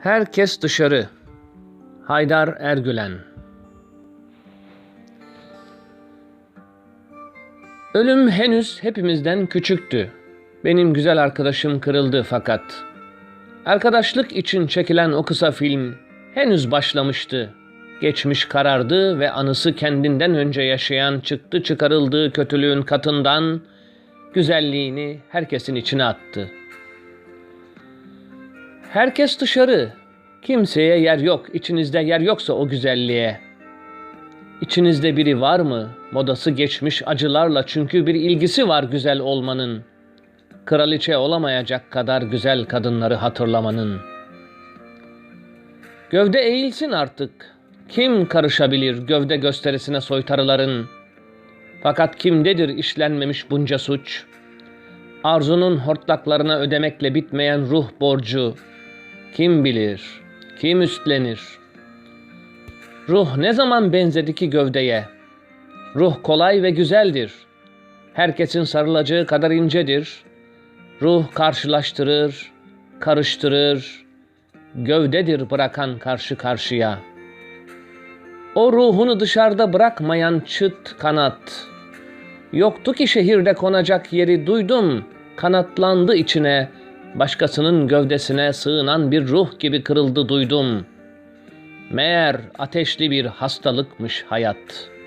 Herkes dışarı. Haydar Ergülen Ölüm henüz hepimizden küçüktü. Benim güzel arkadaşım kırıldı fakat. Arkadaşlık için çekilen o kısa film henüz başlamıştı. Geçmiş karardı ve anısı kendinden önce yaşayan çıktı çıkarıldığı kötülüğün katından güzelliğini herkesin içine attı. Herkes dışarı. Kimseye yer yok. İçinizde yer yoksa o güzelliğe. İçinizde biri var mı? Modası geçmiş acılarla çünkü bir ilgisi var güzel olmanın. Kraliçe olamayacak kadar güzel kadınları hatırlamanın. Gövde eğilsin artık. Kim karışabilir gövde gösterisine soytarıların? Fakat kimdedir işlenmemiş bunca suç? Arzunun hortlaklarına ödemekle bitmeyen ruh borcu. Kim bilir, kim üstlenir? Ruh ne zaman benzedi ki gövdeye? Ruh kolay ve güzeldir. Herkesin sarılacağı kadar incedir. Ruh karşılaştırır, karıştırır. Gövdedir bırakan karşı karşıya. O ruhunu dışarıda bırakmayan çıt kanat. Yoktu ki şehirde konacak yeri duydum. Kanatlandı içine, başkasının gövdesine sığınan bir ruh gibi kırıldı duydum. Meğer ateşli bir hastalıkmış hayat.''